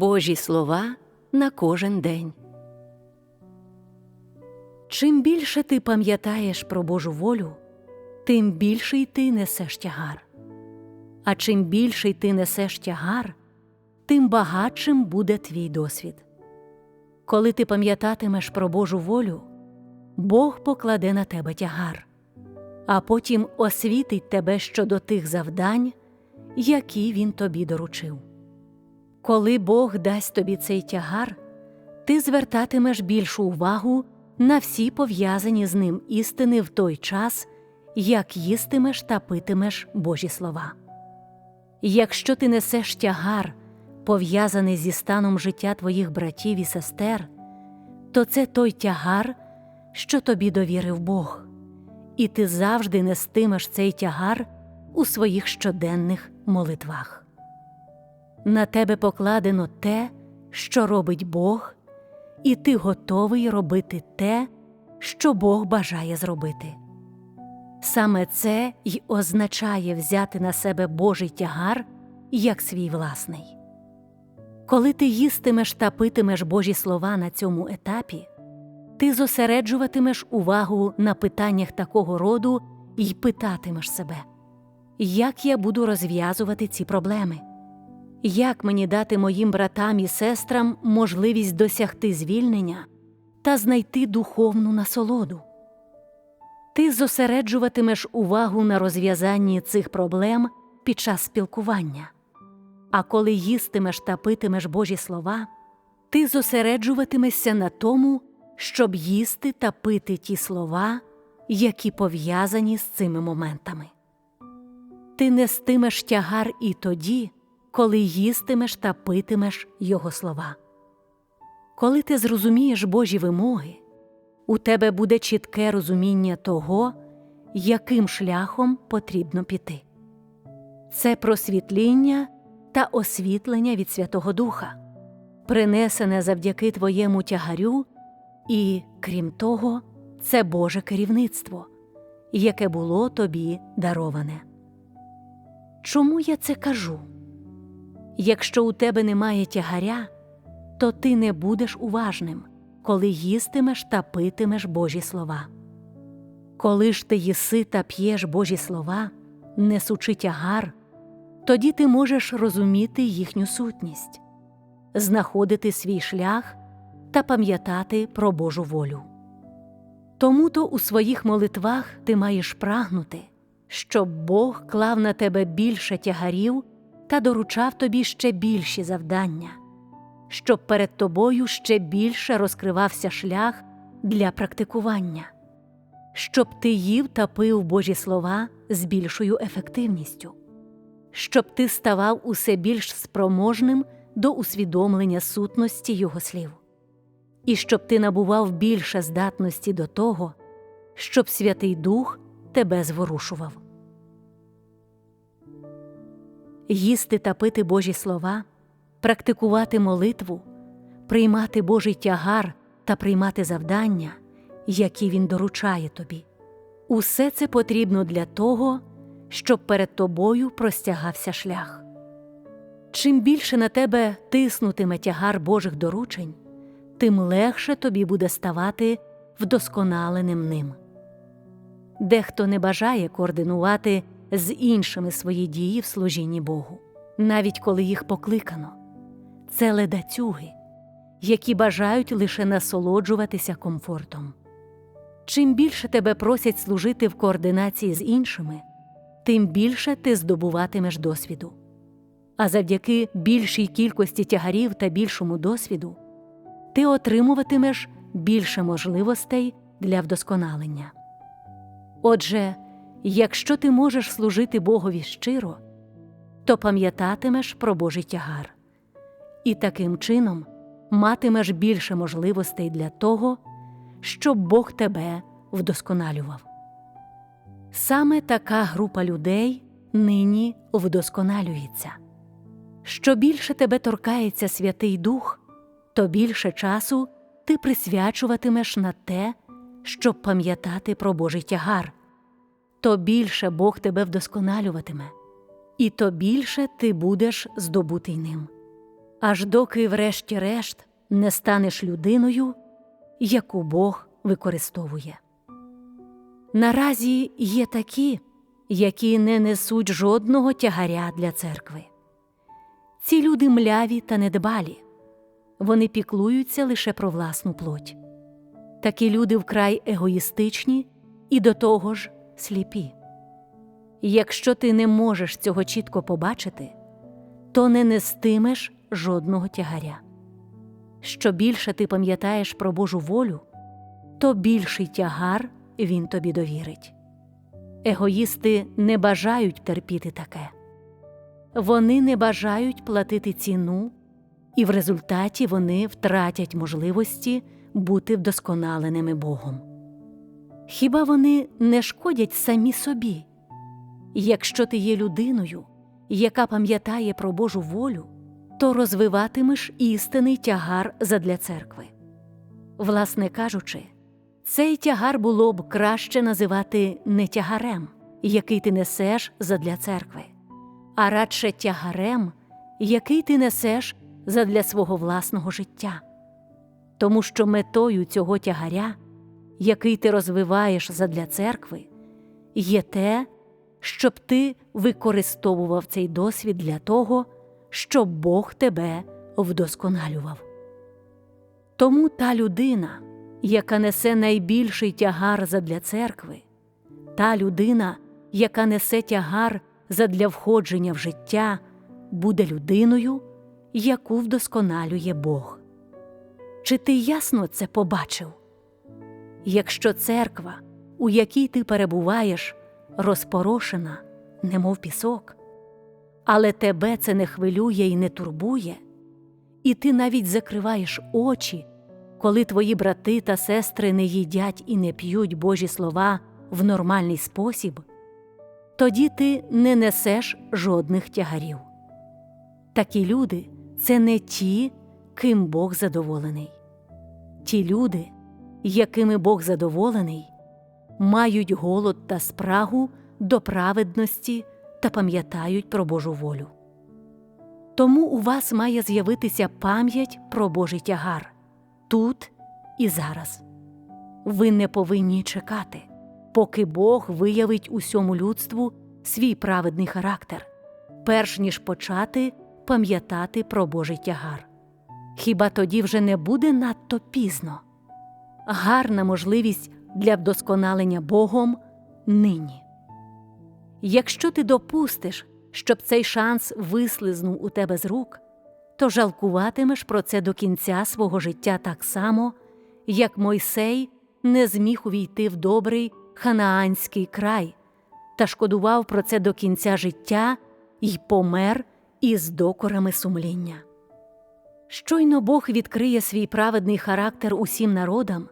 Божі слова на кожен день. Чим більше ти пам'ятаєш про Божу волю, тим більший ти несеш тягар. А чим більший ти несеш тягар, тим багатшим буде твій досвід. Коли ти пам'ятатимеш про Божу волю, Бог покладе на тебе тягар, а потім освітить тебе щодо тих завдань, які Він тобі доручив. Коли Бог дасть тобі цей тягар, ти звертатимеш більшу увагу на всі пов'язані з ним істини в той час, як їстимеш та питимеш Божі слова. Якщо ти несеш тягар, пов'язаний зі станом життя твоїх братів і сестер, то це той тягар, що тобі довірив Бог, і ти завжди нестимеш цей тягар у своїх щоденних молитвах. На тебе покладено те, що робить Бог, і ти готовий робити те, що Бог бажає зробити. Саме це й означає взяти на себе Божий тягар як свій власний. Коли ти їстимеш та питимеш Божі слова на цьому етапі, ти зосереджуватимеш увагу на питаннях такого роду і питатимеш себе, як я буду розв'язувати ці проблеми, як мені дати моїм братам і сестрам можливість досягти звільнення та знайти духовну насолоду. Ти зосереджуватимеш увагу на розв'язанні цих проблем під час спілкування. А коли їстимеш та питимеш Божі слова, ти зосереджуватимешся на тому, щоб їсти та пити ті слова, які пов'язані з цими моментами. Ти нестимеш тягар і тоді, коли їстимеш та питимеш Його слова. Коли ти зрозумієш Божі вимоги, у тебе буде чітке розуміння того, яким шляхом потрібно піти. Це просвітління та освітлення від Святого Духа, принесене завдяки твоєму тягарю, і, крім того, це Боже керівництво, яке було тобі дароване. Чому я це кажу? Якщо у тебе немає тягаря, то ти не будеш уважним, коли їстимеш та питимеш Божі слова. Коли ж ти їси та п'єш Божі слова, несучи тягар, тоді ти можеш розуміти їхню сутність, знаходити свій шлях та пам'ятати про Божу волю. Тому то у своїх молитвах ти маєш прагнути, щоб Бог клав на тебе більше тягарів та доручав тобі ще більші завдання, щоб перед тобою ще більше розкривався шлях для практикування, щоб ти їв та пив Божі слова з більшою ефективністю щоб ти ставав усе більш спроможним до усвідомлення сутності Його слів, і щоб ти набував більше здатності до того, щоб Святий Дух тебе зворушував. Їсти та пити Божі слова, практикувати молитву, приймати Божий тягар та приймати завдання, які Він доручає тобі. Усе це потрібно для того, щоб перед тобою простягався шлях. Чим більше на тебе тиснутиме тягар Божих доручень, тим легше тобі буде ставати вдосконаленим ним. Дехто не бажає координувати з іншими свої дії в служінні Богу, навіть коли їх покликано. Це ледацюги, які бажають лише насолоджуватися комфортом. Чим більше тебе просять служити в координації з іншими, тим більше ти здобуватимеш досвіду. А завдяки більшій кількості тягарів та більшому досвіду ти отримуватимеш більше можливостей для вдосконалення. Отже, якщо ти можеш служити Богові щиро, то пам'ятатимеш про Божий тягар, і таким чином матимеш більше можливостей для того, щоб Бог тебе вдосконалював. Саме така група людей нині вдосконалюється. Що більше тебе торкається Святий Дух, то більше часу ти присвячуватимеш на те, щоб пам'ятати про Божий тягар, то більше Бог тебе вдосконалюватиме, і то більше ти будеш здобутий ним. аж доки, врешті-решт, не станеш людиною, яку Бог використовує. Наразі є такі, які не несуть жодного тягаря для церкви. Ці люди мляві та недбалі, вони піклуються лише про власну плоть. Такі люди вкрай егоїстичні і до того ж сліпі. Якщо ти не можеш цього чітко побачити, то не нестимеш жодного тягаря. Що більше ти пам'ятаєш про Божу волю, то більший тягар він тобі довірить. Егоїсти не бажають терпіти таке, вони не бажають платити ціну, і в результаті вони втратять можливості бути вдосконаленими Богом. Хіба вони не шкодять самі собі? Якщо ти є людиною, яка пам'ятає про Божу волю, то розвиватимеш істинний тягар задля церкви. Власне кажучи, цей тягар було б краще називати не тягарем, який ти несеш задля церкви, а радше тягарем, який ти несеш задля свого власного життя. Тому що метою цього тягаря, який ти розвиваєш задля церкви, є те, щоб ти використовував цей досвід для того, щоб Бог тебе вдосконалював. Тому та людина, яка несе найбільший тягар задля церкви, та людина, яка несе тягар задля входження в життя, буде людиною, яку вдосконалює Бог. Чи ти ясно це побачив? Якщо церква, у якій ти перебуваєш, розпорошена, немов пісок, але тебе це не хвилює і не турбує, і ти навіть закриваєш очі, коли твої брати та сестри не їдять і не п'ють Божі слова в нормальний спосіб, тоді ти не несеш жодних тягарів. Такі люди це не ті, ким Бог задоволений. Ті люди, якими Бог задоволений, мають голод та спрагу до праведності та пам'ятають про Божу волю. Тому у вас має з'явитися пам'ять про Божий тягар тут і зараз. Ви не повинні чекати, поки Бог виявить усьому людству свій праведний характер, перш ніж почати пам'ятати про Божий тягар. Хіба тоді вже не буде надто пізно? Гарна можливість для вдосконалення Богом нині. Якщо ти допустиш, щоб цей шанс вислизнув у тебе з рук, то жалкуватимеш про це до кінця свого життя так само, як Мойсей не зміг увійти в добрий ханаанський край та шкодував про це до кінця життя й помер із докорами сумління. Щойно Бог відкриє свій праведний характер усім народам,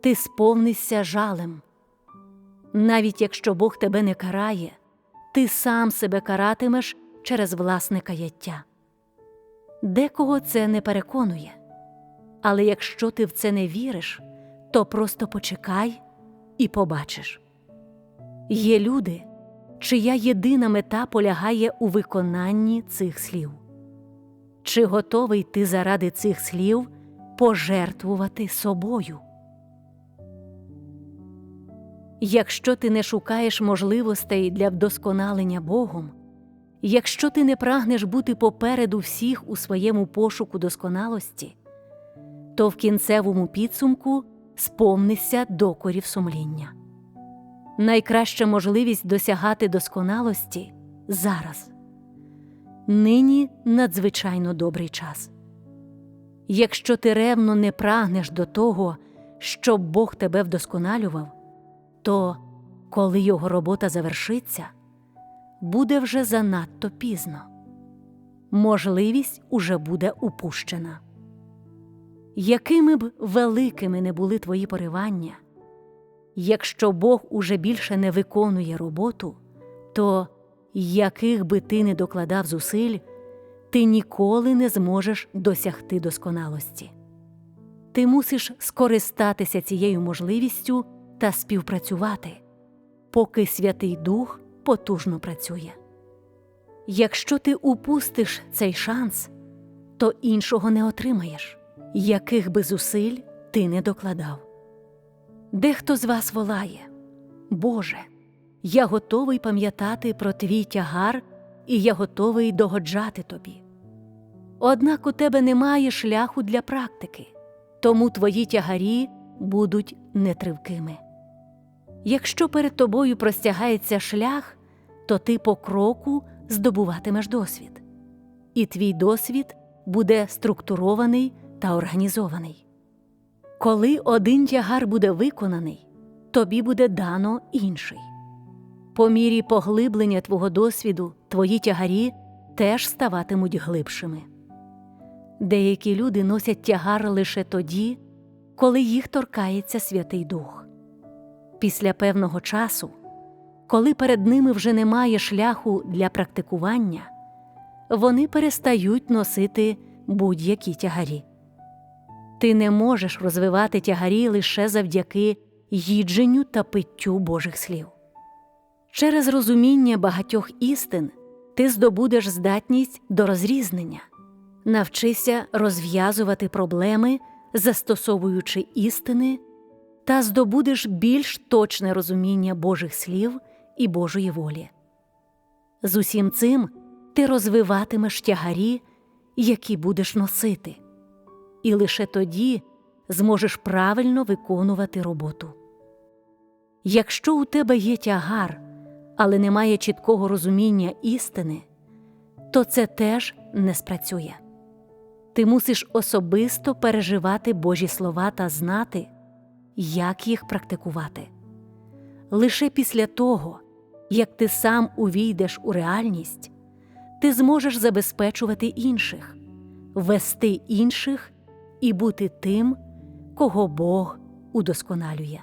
ти сповнишся жалем. Навіть якщо Бог тебе не карає, ти сам себе каратимеш через власне каяття. Декого це не переконує, але якщо ти в це не віриш, то просто почекай і побачиш. Є люди, чия єдина мета полягає у виконанні цих слів. Чи готовий ти заради цих слів пожертвувати собою? Якщо ти не шукаєш можливостей для вдосконалення Богом, якщо ти не прагнеш бути попереду всіх у своєму пошуку досконалості, то в кінцевому підсумку сповнися докорів сумління. Найкраща можливість досягати досконалості зараз. Нині надзвичайно добрий час. Якщо ти ревно не прагнеш до того, щоб Бог тебе вдосконалював, то коли його робота завершиться, буде вже занадто пізно. Можливість уже буде упущена. Якими б великими не були твої поривання, якщо Бог уже більше не виконує роботу, то яких би ти не докладав зусиль, ти ніколи не зможеш досягти досконалості. Ти мусиш скористатися цією можливістю та співпрацювати, поки Святий Дух потужно працює. Якщо ти упустиш цей шанс, то іншого не отримаєш, яких би зусиль ти не докладав. Дехто з вас волає, Боже, я готовий пам'ятати про твій тягар, і я готовий догоджати тобі. Однак у тебе немає шляху для практики, тому твої тягарі будуть нетривкими. Якщо перед тобою простягається шлях, то ти по кроку здобуватимеш досвід, і твій досвід буде структурований та організований. Коли один тягар буде виконаний, тобі буде дано інший. По мірі поглиблення твого досвіду твої тягарі теж ставатимуть глибшими. Деякі люди носять тягар лише тоді, коли їх торкається Святий Дух. Після певного часу, коли перед ними вже немає шляху для практикування, вони перестають носити будь-які тягарі. Ти не можеш розвивати тягарі лише завдяки їдженню та питтю Божих слів. Через розуміння багатьох істин ти здобудеш здатність до розрізнення, навчися розв'язувати проблеми, застосовуючи істини, та здобудеш більш точне розуміння Божих слів і Божої волі. З усім цим ти розвиватимеш тягарі, які будеш носити, і лише тоді зможеш правильно виконувати роботу. Якщо у тебе є тягар, але немає чіткого розуміння істини, то це теж не спрацює. Ти мусиш особисто переживати Божі слова та знати, як їх практикувати. Лише після того, як ти сам увійдеш у реальність, ти зможеш забезпечувати інших, вести інших і бути тим, кого Бог удосконалює.